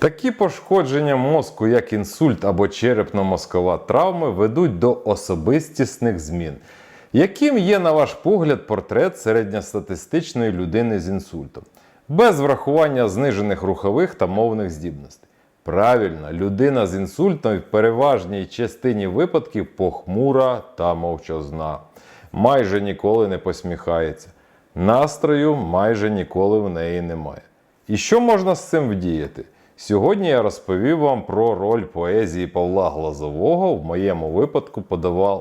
Такі пошкодження мозку, як інсульт або черепно-мозкова травми, ведуть до особистісних змін. Яким є, на ваш погляд, портрет середньостатистичної людини з інсультом, без врахування знижених рухових та мовних здібностей? Правильно, людина з інсультом в переважній частині випадків похмура та мовчазна, майже ніколи не посміхається, настрою майже ніколи в неї немає. І що можна з цим вдіяти? Сьогодні я розповів вам про роль поезії Павла Глазового в моєму випадку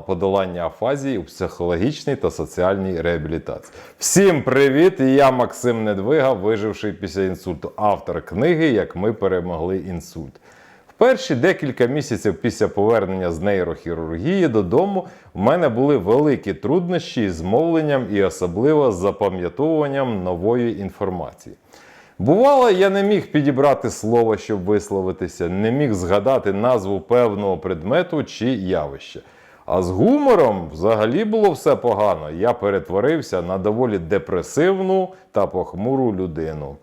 подолання афазії у психологічній та соціальній реабілітації. Всім привіт! Я Максим Недвига, виживший після інсульту, автор книги Як ми перемогли інсульт. В перші декілька місяців після повернення з нейрохірургії додому в мене були великі труднощі з мовленням і особливо з запам'ятовуванням нової інформації. Бувало, я не міг підібрати слово, щоб висловитися, не міг згадати назву певного предмету чи явища. А з гумором взагалі було все погано. Я перетворився на доволі депресивну та похмуру людину.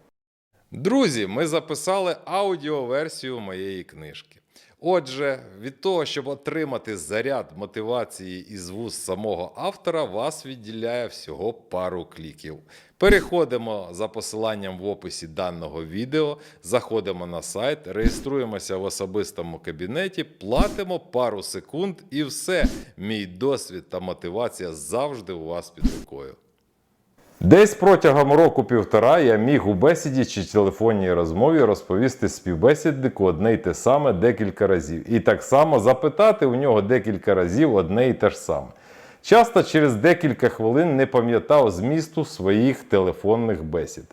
Друзі, ми записали аудіоверсію моєї книжки. Отже, від того, щоб отримати заряд мотивації із вуст самого автора, вас відділяє всього пару кліків. Переходимо за посиланням в описі даного відео, заходимо на сайт, реєструємося в особистому кабінеті, платимо пару секунд і все. Мій досвід та мотивація завжди у вас під рукою. Десь протягом року-півтора я міг у бесіді чи телефонній розмові розповісти співбесіднику одне й те саме декілька разів, і так само запитати у нього декілька разів одне й те ж саме. Часто через декілька хвилин не пам'ятав змісту своїх телефонних бесід.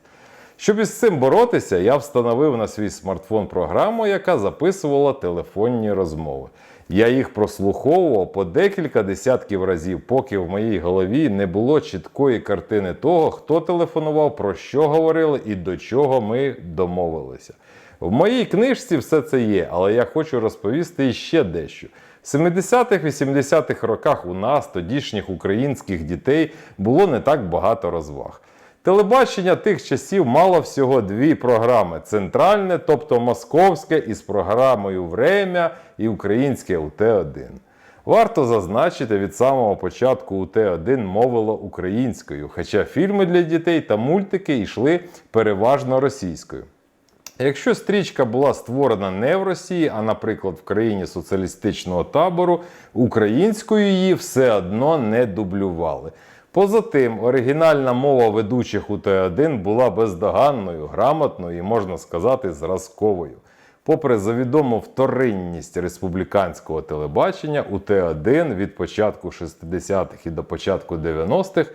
Щоб із цим боротися, я встановив на свій смартфон програму, яка записувала телефонні розмови. Я їх прослуховував по декілька десятків разів, поки в моїй голові не було чіткої картини того, хто телефонував, про що говорили і до чого ми домовилися. В моїй книжці все це є, але я хочу розповісти іще дещо. В 70-х-80-х роках у нас, тодішніх українських дітей, було не так багато розваг. Телебачення тих часів мало всього дві програми: центральне, тобто московське, із програмою Время і українське УТ-1. Варто зазначити, від самого початку УТ-1 мовило українською, хоча фільми для дітей та мультики йшли переважно російською. Якщо стрічка була створена не в Росії, а, наприклад, в країні соціалістичного табору, українською її все одно не дублювали. Поза тим, оригінальна мова ведучих у Т1 була бездоганною, грамотною і, можна сказати, зразковою. Попри завідому вторинність республіканського телебачення, у Т1 від початку 60-х і до початку 90-х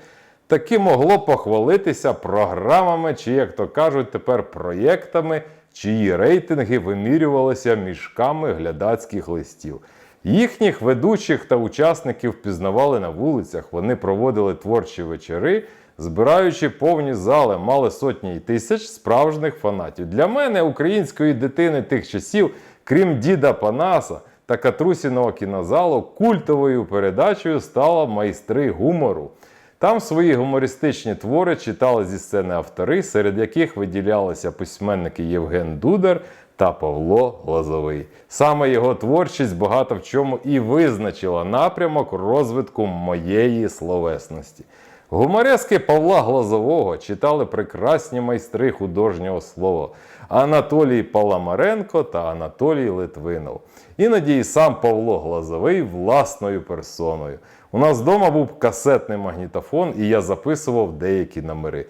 таки могло похвалитися програмами, чи, як то кажуть, тепер проєктами, чиї рейтинги вимірювалися мішками глядацьких листів. Їхніх ведучих та учасників впізнавали на вулицях, вони проводили творчі вечори, збираючи повні зали, мали сотні й тисяч справжніх фанатів. Для мене, української дитини тих часів, крім діда Панаса та Катрусіного кінозалу, культовою передачею стала майстри гумору. Там свої гумористичні твори читали зі сцени автори, серед яких виділялися письменники Євген Дудар та Павло Лозовий. Саме його творчість багато в чому і визначила напрямок розвитку моєї словесності. Гуморески Павла Глазового читали прекрасні майстри художнього слова Анатолій Паламаренко та Анатолій Литвинов. Іноді і сам Павло Глазовий власною персоною. У нас вдома був касетний магнітофон, і я записував деякі номери.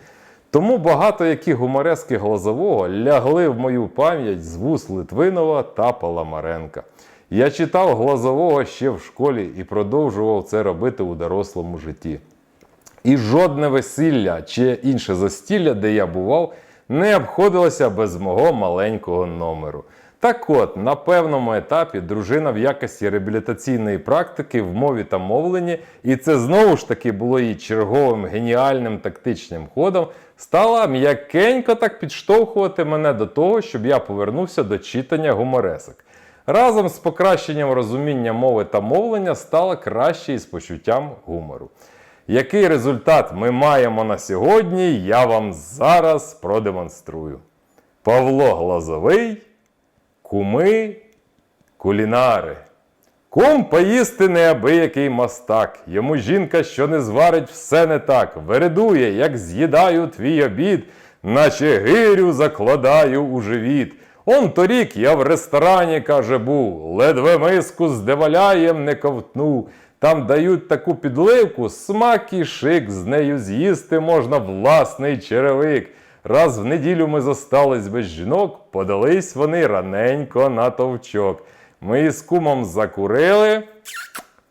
Тому багато які гуморески Глазового лягли в мою пам'ять з вуст Литвинова та Паламаренка. Я читав Глазового ще в школі і продовжував це робити у дорослому житті. І жодне весілля чи інше застілля, де я бував, не обходилося без мого маленького номеру. Так от, на певному етапі дружина в якості реабілітаційної практики в мові та мовленні, і це знову ж таки було її черговим геніальним тактичним ходом, стала м'якенько так підштовхувати мене до того, щоб я повернувся до читання гуморесок. Разом з покращенням розуміння мови та мовлення стало краще із почуттям гумору. Який результат ми маємо на сьогодні, я вам зараз продемонструю. Павло Глазовий Куми кулінари. Кум поїсти неабиякий мастак. Йому жінка, що не зварить, все не так. Вередує, як з'їдаю твій обід, наче гирю закладаю у живіт. Он торік я в ресторані, каже, був, ледве миску з деваляєм не ковтнув. Там дають таку підливку, смак і шик, з нею з'їсти можна власний черевик. Раз в неділю ми зостались без жінок, подались вони раненько на товчок. Ми із кумом закурили,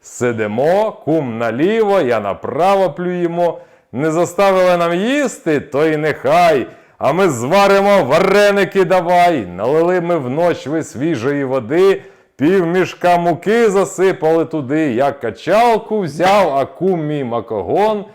сидимо, кум наліво, я направо плюємо. Не заставили нам їсти, то й нехай. А ми зваримо вареники давай. Налили ми вночі свіжої води, пів мішка муки засипали туди. Я качалку взяв, а кум мій макогон.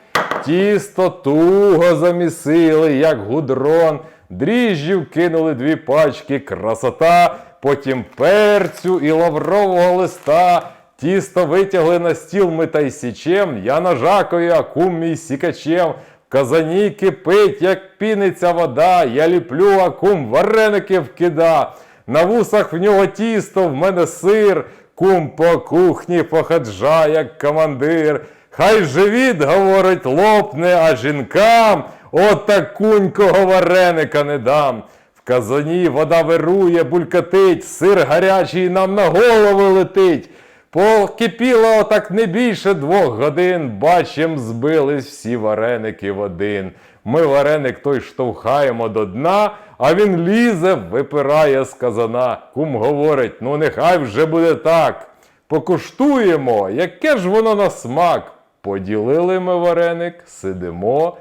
Тісто туго замісили, як гудрон. Дріжджів кинули дві пачки, красота, потім перцю і лаврового листа. Тісто витягли на стіл ми та й січем, я нажакою, а кум мій сікачем. В казані кипить, як піниться вода, я ліплю, а кум вареники вкида. На вусах в нього тісто, в мене сир, кум по кухні походжа, як командир. Хай живіт, говорить, лопне, а жінкам отакунького вареника не дам. Казані вода вирує, булькатить, сир гарячий нам на голову летить. Покипіло отак не більше двох годин, бачим, збились всі вареники в один. Ми вареник той штовхаємо до дна, а він лізе, випирає з казана. Кум говорить, ну нехай вже буде так. Покуштуємо, яке ж воно на смак. Поділили ми вареник, сидимо.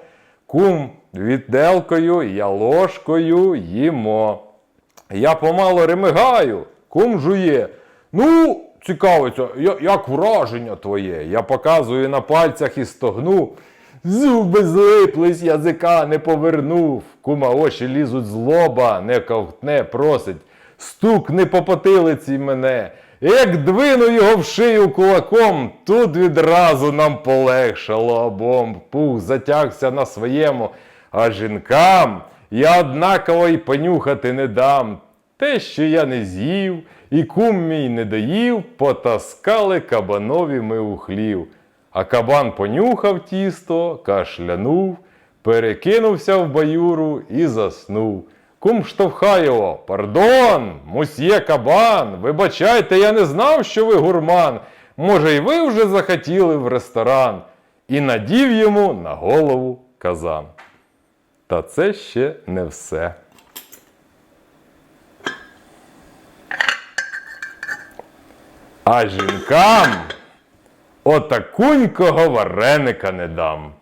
Кум відделкою, я ложкою їмо. Я помало ремигаю, кум жує. Ну, цікавиться, як враження твоє? Я показую на пальцях і стогну. Зуби злиплись, язика не повернув. Кума очі лізуть з лоба, не ковтне, просить. Стукни по потилиці мене. Як двину його в шию кулаком, тут відразу нам полегшало обом. Пух затягся на своєму, а жінкам я однаково й понюхати не дам. Те, що я не з'їв, і кум мій не доїв, потаскали кабанові ми у хлів. А кабан понюхав тісто, кашлянув, перекинувся в баюру і заснув. Кум штовхає його. Пардон, мусьє кабан, вибачайте, я не знав, що ви гурман. Може, й ви вже захотіли в ресторан. І надів йому на голову казан. Та це ще не все. А жінкам отакунького вареника не дам.